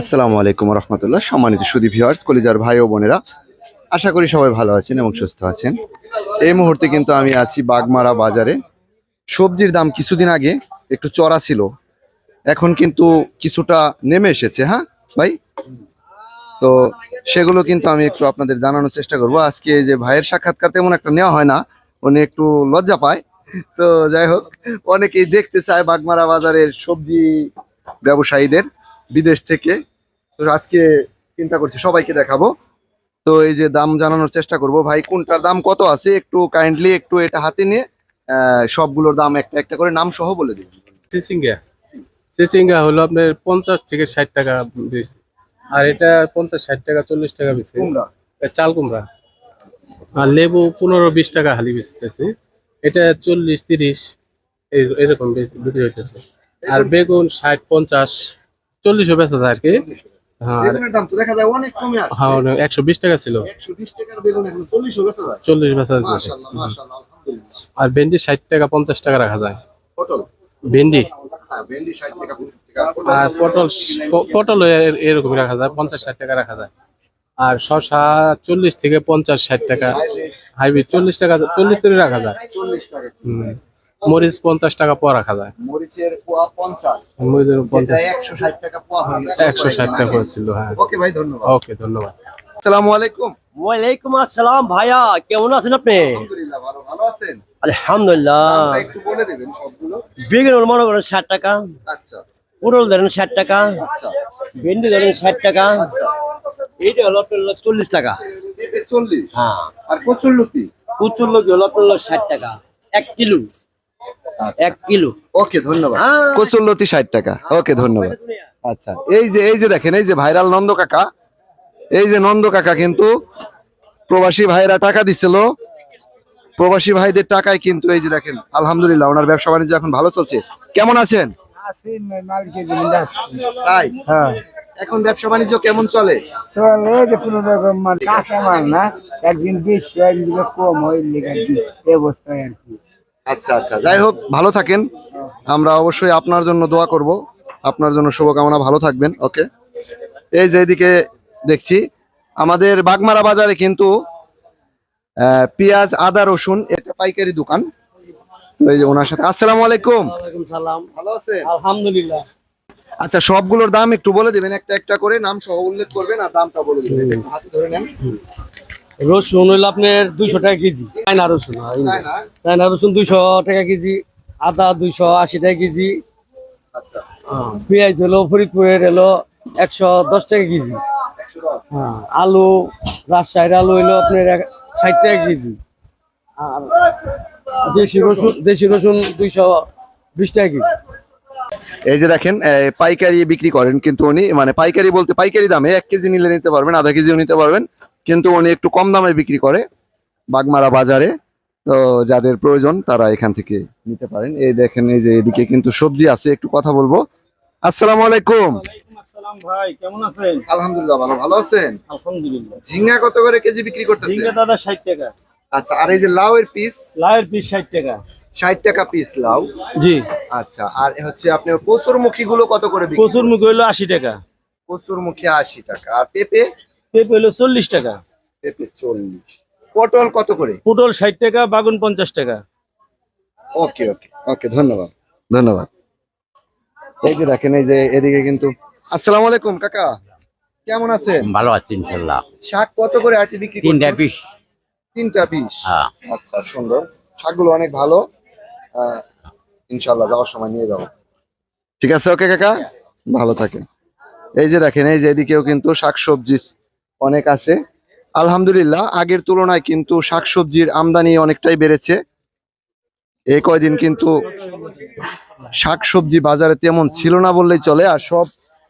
আসসালামু আলাইকুম রহমতুল্লাহ। সম্মানিত সুদী ভিউয়ার্স কলিজার ভাই ও বোনেরা, আশা করি সবাই ভালো আছেন এবং সুস্থ আছেন। এই মুহূর্তে কিন্তু আমি আছি বাগমারা বাজারে। সবজির দাম কিছুদিন আগে একটু চড়া ছিল। এখন কিন্তু কিছুটা নেমে এসেছে হ্যাঁ ভাই? তো সেগুলো কিন্তু আমি একটু আপনাদের জানানোর চেষ্টা করব। আজকে যে ভাইয়ের সাক্ষাৎকার তেমন একটা নেওয়া হয় না, উনি একটু লজ্জা পায়। তো যাই হোক, অনেকেই দেখতে চায় বাগমারা বাজারের সবজি ব্যবসায়ীদের বিদেশ থেকে। তো আজকে চিন্তা করছি সবাইকে দেখাবো। তো এই যে দাম জানানোর চেষ্টা করব। ভাই কোনটার দাম কত আছে? একটু কাইন্ডলি একটু এটা হাতে নিয়ে সবগুলোর দাম একটা একটা করে নাম সহ বলে দিন সিসিঙ্গা। সিসিঙ্গা হলো আপনার পঞ্চাশ থেকে ষাট টাকা বেশি। আর এটা পঞ্চাশ ষাট টাকা চল্লিশ টাকা বেশি। চাল কুমড়া। আর লেবু পনেরো বিশ টাকা হালি বেচতেছে। এটা চল্লিশ তিরিশ এই- এরকম বিক্রি হইতেছে। আর বেগুন ষাট পঞ্চাশ চল্লিশও বেচা যায় আর কি। আর বেগুনের দাম তো দেখা যায় অনেক কমে আসছে। একশো বিশ টাকা ছিল। 120 টাকার বেগুন এখন 40 ও বেচা যায় চল্লিশ বেচা যায় মাশাআল্লাহ মাশাআল্লাহ আলহামদুলিল্লাহ। আর ভেন্ডি ষাট টাকা পঞ্চাশ টাকা রাখা যায়। পটল? ভেন্ডি? হ্যাঁ ভেন্ডি 60 টাকা 50 টাকা। আর পটল? পটল এরকম রাখা যায় পঞ্চাশ ষাট টাকা রাখা যায়। আর শশা চল্লিশ থেকে পঞ্চাশ ষাট টাকা। হাইব্রিড। চল্লিশ টাকা চল্লিশ করে রাখা যায়। 40 টাকা। হুম। মরিচ পঞ্চাশ টাকা পোয়া রাখা যায়। মরিচের পোয়া 50 মরিচের যেটা পঞ্চাশ। 160 টাকা পোয়া একশো ষাট টাকা হয়েছিল হ্যাঁ। ওকে ভাই ধন্যবাদ। ওকে ধন্যবাদ। আসসালামু আলাইকুম। ওয়ালাইকুম আসসালাম ভাইয়া কেমন আছেন আপনি? আলহামদুলিল্লাহ ভালো ভালো আছেন? আলহামদুলিল্লাহ। একটু বলে দেবেন সবগুলো। বেগুন মনে করেন ষাট টাকা। আচ্ছা। ধরেন ষাট টাকা। আচ্ছা। ভেন্ডি ধরেন ষাট টাকা। আচ্ছা। এইটা হলো আপনার হলো চল্লিশ টাকা। পেঁপে 40 হ্যাঁ। আর উত্তর লোক হলো আপনার ষাট টাকা। এক কিলো। এক কিলো। ওকে ধন্যবাদ। কচুরলতি 60 টাকা। ওকে ধন্যবাদ। আচ্ছা এই যে এই যে দেখেন এই যে ভাইরাল নন্দ কাকা এই যে নন্দ কাকা কিন্তু প্রবাসী ভাইরা টাকা দিছিল। প্রবাসী ভাইদের টাকায় কিন্তু এই যে দেখেন আলহামদুলিল্লাহ ওনার ব্যবসা বাণিজ্য এখন ভালো চলছে। কেমন আছেন? তাই? হ্যাঁ এখন ব্যবসা বাণিজ্য কেমন চলে? চলে যে কোনো রকম কাঁচা মাল না একদিন বেশি একদিন কম হয় অবস্থায় আর কি। আচ্ছা আচ্ছা যাই হোক ভালো থাকেন। আমরা অবশ্যই আপনার জন্য দোয়া করব। আপনার জন্য শুভকামনা ভালো থাকবেন ওকে? এই যে এদিকে দেখছি আমাদের বাগমারা বাজারে কিন্তু পেঁয়াজ আদা রসুন এটা পাইকারি দোকান। এই যে ওনার সাথে আসসালামু আলাইকুম। ভালো আছেন? আলহামদুলিল্লাহ। আচ্ছা সবগুলোর দাম একটু বলে দিবেন একটা একটা করে নাম সহ উল্লেখ করবেন আর দামটা বলে দিবেন। হাতে ধরে নেন। রসুন হইল আপনার দুইশো টাকা কেজি। চায়না রসুন না চায়না? রসুন দুইশো টাকা কেজি আদা দুইশো আশি টাকা কেজি। আচ্ছা। পেঁয়াজ হলো ফরিদপুরের হলো একশো দশ টাকা কেজি। হ্যাঁ আলু রাজশাহীর আলু হইল আপনার ষাট টাকা কেজি। আর দেশি রসুন দেশি রসুন দুইশো বিশ টাকা কেজি। এই যে দেখেন পাইকারি বিক্রি করেন কিন্তু উনি মানে পাইকারি বলতে পাইকারি দামে এক কেজি নিলে নিতে পারবেন আধা কেজিও নিতে পারবেন। কিন্তু উনি একটু কম দামে বিক্রি করে বাগমারা বাজারে। তো যাদের প্রয়োজন তারা এখান থেকে নিতে পারেন। এই দেখেন এই যে এদিকে কিন্তু সবজি আছে একটু কথা বলব। আসসালামু আলাইকুম। আসসালাম ভাই কেমন আছেন? আলহামদুলিল্লাহ ভালো। ভালো আছেন? আলহামদুলিল্লাহ। ঝিঙ্গা কত করে কেজি বিক্রি ঝিঙ্গা দাদা ষাট টাকা। আচ্ছা আর এই যে লাউ এর পিস? লাউয়ের পিস ষাট টাকা। ষাট টাকা পিস লাউ। জি। আচ্ছা আর হচ্ছে আপনার কচুরমুখী গুলো কত করে বিক্রি টাকা। কচুরমুখী আশি টাকা। আর পেঁপে? পেঁপে হইল চল্লিশ টাকা। পেঁপে চল্লিশ। পটল কত করে? পটল ষাট টাকা বাগুন পঞ্চাশ টাকা। ওকে ওকে ওকে ধন্যবাদ। ধন্যবাদ। এই যে দেখেন এই যে এদিকে কিন্তু আসসালামু আলাইকুম কাকা। কেমন আছেন? ভালো আছি ইনশাল্লাহ। শাক কত করে আটি বিক্রি তিনটা পিস তিনটা পিস হ্যাঁ। আচ্ছা সুন্দর। শাকগুলো অনেক ভালো। ইনশাল্লাহ যাওয়ার সময় নিয়ে যাব। ঠিক আছে ওকে কাকা? ভালো থাকেন। এই যে দেখেন এই যে এদিকেও কিন্তু শাকসবজি অনেক আছে। আলহামদুলিল্লাহ, আগের তুলনায় কিন্তু শাকসবজির আমদানি অনেকটাই বেড়েছে। এই কয়দিন কিন্তু শাকসবজি বাজারে তেমন ছিল না বললেই চলে, আর সব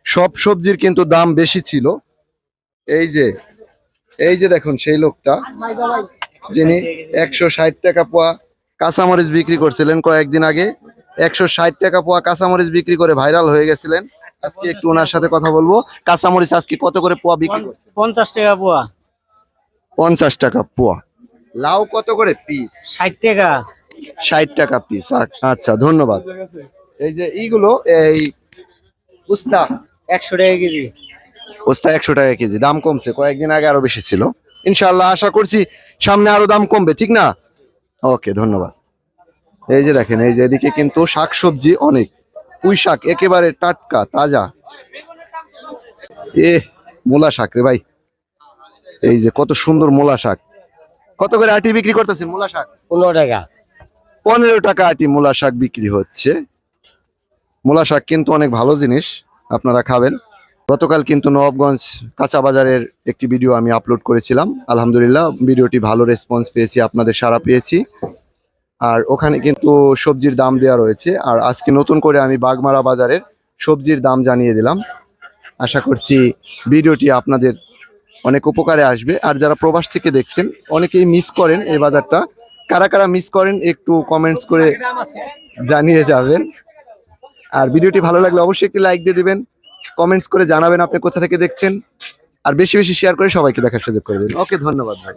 সব সবজির কিন্তু দাম বেশি ছিল। এই যে এই যে দেখুন সেই লোকটা, যিনি একশো ষাট টাকা পোয়া কাঁচামরিচ বিক্রি করছিলেন কয়েকদিন আগে। একশো ষাট টাকা পোয়া কাঁচামরিচ বিক্রি করে ভাইরাল হয়ে গেছিলেন। আজকে একটু ওনার সাথে কথা বলব। কাঁচামরিচ আজকে কত করে পোয়া বিক্রি করছে? পঞ্চাশ টাকা পোয়া। পঞ্চাশ টাকা পোয়া। লাউ কত করে পিস ষাট টাকা। ষাট টাকা পিস আচ্ছা ধন্যবাদ। এই যে এইগুলো এই উস্তা। একশো টাকা কেজি। পোস্তা একশো টাকা কেজি দাম কমছে কয়েকদিন আগে আরও বেশি ছিল। ইনশাল্লাহ আশা করছি সামনে আরও দাম কমবে ঠিক না? ওকে ধন্যবাদ। এই যে দেখেন এই যে এদিকে কিন্তু শাকসবজি অনেক। পুঁই শাক একেবারে টাটকা তাজা। এ মূলা শাক রে ভাই। এই যে কত সুন্দর মূলা শাক। কত করে আটি বিক্রি করতেছেন মূলা শাক? পনেরো টাকা। পনেরো টাকা আটি মূলা শাক বিক্রি হচ্ছে। মূলা শাক কিন্তু অনেক ভালো জিনিস আপনারা খাবেন। গতকাল কিন্তু নবাবগঞ্জ কাঁচা বাজারের একটি ভিডিও আমি আপলোড করেছিলাম। আলহামদুলিল্লাহ ভিডিওটি ভালো রেসপন্স পেয়েছি আপনাদের সাড়া পেয়েছি। আর ওখানে কিন্তু সবজির দাম দেওয়া রয়েছে। আর আজকে নতুন করে আমি বাগমারা বাজারের সবজির দাম জানিয়ে দিলাম। আশা করছি ভিডিওটি আপনাদের অনেক উপকারে আসবে। আর যারা প্রবাস থেকে দেখছেন, অনেকেই মিস করেন এই বাজারটা। কারা কারা মিস করেন, একটু কমেন্টস করে জানিয়ে যাবেন। আর ভিডিওটি ভালো লাগলে অবশ্যই একটি লাইক দিয়ে দেবেন। কমেন্টস করে জানাবেন আপনি কোথা থেকে দেখছেন। আর বেশি বেশি শেয়ার করে সবাইকে দেখার সুযোগ করে দিন। ওকে ধন্যবাদ ভাই।